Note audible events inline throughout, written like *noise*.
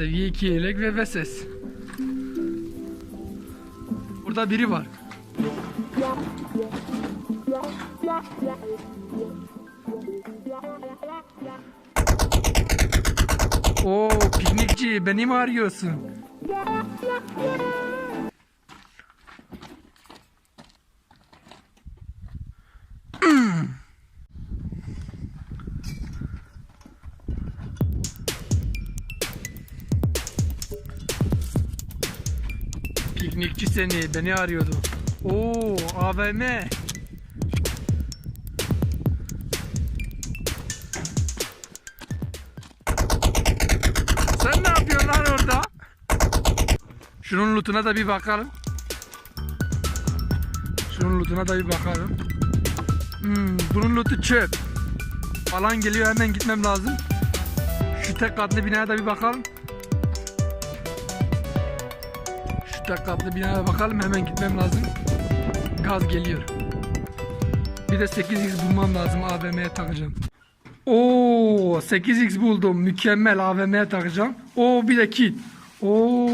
Seviye 2 yelek ve veses. Burada biri var. Oo piknikçi beni mi arıyorsun? Piknikçi seni beni arıyordu. Oo AVM. Sen ne yapıyorsun lan orada? Şunun lootuna da bir bakalım. Şunun lootuna da bir bakalım. Hmm, bunun lootu çöp. Alan geliyor hemen gitmem lazım. Şu tek katlı binaya da bir bakalım. Tek katlı binaya bakalım hemen gitmem lazım. Gaz geliyor. Bir de 8x bulmam lazım AVM'ye takacağım. Oo 8x buldum. Mükemmel AVM'ye takacağım. Oo bir de kit. Oo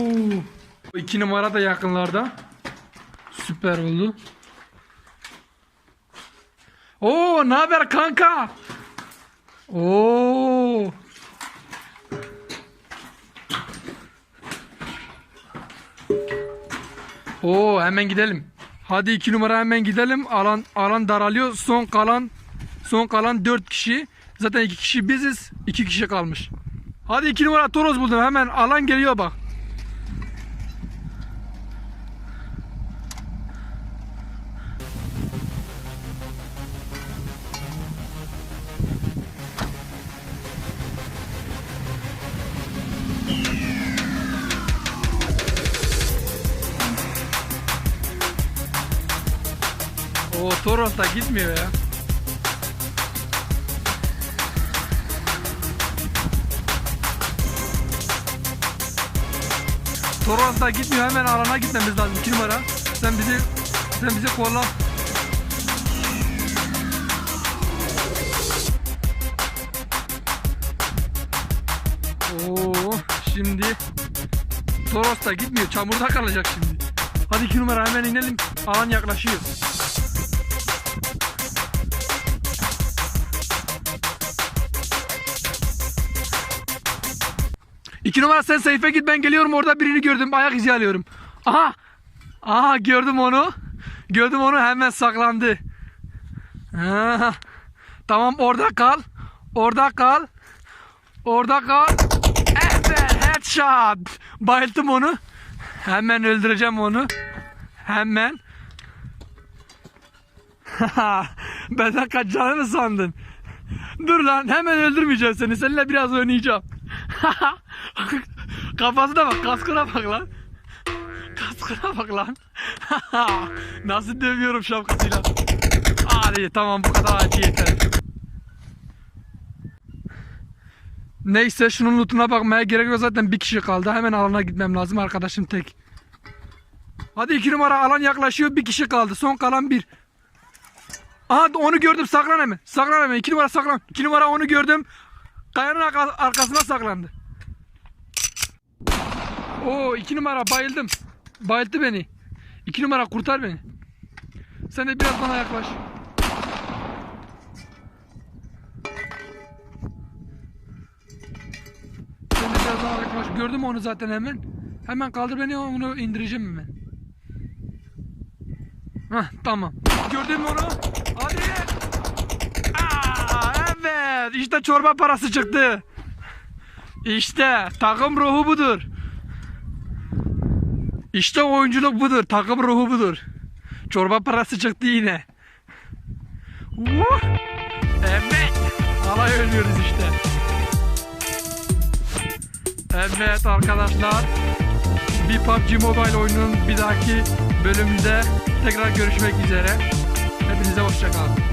2 numara da yakınlarda. Süper oldu. Oo ne haber kanka? Oo. Oo hemen gidelim. Hadi iki numara hemen gidelim. Alan alan daralıyor. Son kalan son kalan dört kişi. Zaten iki kişi biziz. iki kişi kalmış. Hadi iki numara Toros buldum. Hemen alan geliyor bak. O Toros da gitmiyor ya. Toros da gitmiyor hemen alana gitmemiz lazım 2 numara. Sen bizi sen bizi kolla. Oo şimdi Toros da gitmiyor çamurda kalacak şimdi. Hadi 2 numara hemen inelim. Alan yaklaşıyor. İki numara sen seyfe git ben geliyorum orada birini gördüm ayak izi alıyorum. Aha. Aha gördüm onu. Gördüm onu hemen saklandı. Ha. Tamam orada kal. Orada kal. Orada kal. Evet headshot. Bayılttım onu. Hemen öldüreceğim onu. Hemen. *laughs* Benden kaçacağını sandın? Dur lan hemen öldürmeyeceğim seni. Seninle biraz oynayacağım. *laughs* Kafasına bak, kaskına bak lan. Kaskına bak lan. *laughs* Nasıl dövüyorum şapkasıyla. Hadi tamam bu kadar acı yeter. Neyse şunun lootuna bakmaya gerek yok zaten bir kişi kaldı. Hemen alana gitmem lazım arkadaşım tek. Hadi iki numara alan yaklaşıyor bir kişi kaldı. Son kalan bir. Aha onu gördüm saklan hemen. Saklan hemen. İki numara saklan. İki numara onu gördüm. Kayanın arka- arkasına saklandı. Oo iki numara bayıldım. Bayılttı beni. İki numara kurtar beni. Sen de biraz bana yaklaş. Sen de biraz bana yaklaş. Gördüm onu zaten hemen. Hemen kaldır beni onu indireceğim hemen. Hah tamam. Gördün mü onu? Hadi. Evet. İşte çorba parası çıktı. İşte takım ruhu budur. İşte oyunculuk budur. Takım ruhu budur. Çorba parası çıktı yine. Uh! Evet. Alay ölüyoruz işte. Evet arkadaşlar. Bir PUBG Mobile oyunun bir dahaki bölümünde tekrar görüşmek üzere. Hepinize hoşçakalın.